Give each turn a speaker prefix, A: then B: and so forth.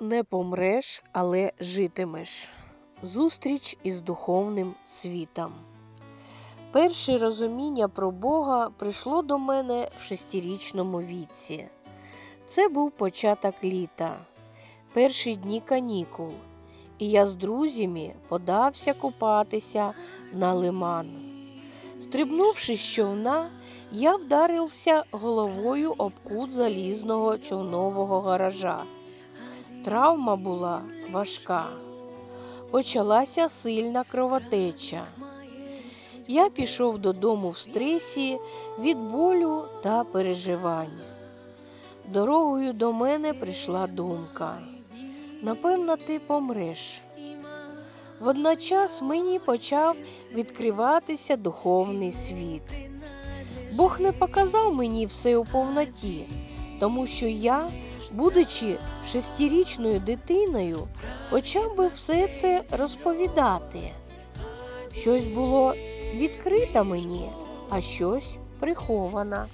A: Не помреш, але житимеш. Зустріч із духовним світом. Перше розуміння про Бога прийшло до мене в шестирічному віці. Це був початок літа, перші дні канікул, і я з друзями подався купатися на лиман. Стрибнувши з човна, я вдарився головою об кут залізного човнового гаража. Травма була важка. Почалася сильна кровотеча. Я пішов додому в стресі від болю та переживань. Дорогою до мене прийшла думка. Напевно, ти помреш. Водночас мені почав відкриватися духовний світ. Бог не показав мені все у повноті, тому що я, будучи шестирічною дитиною, почав би все це розповідати. Щось було відкрито мені, а щось приховано.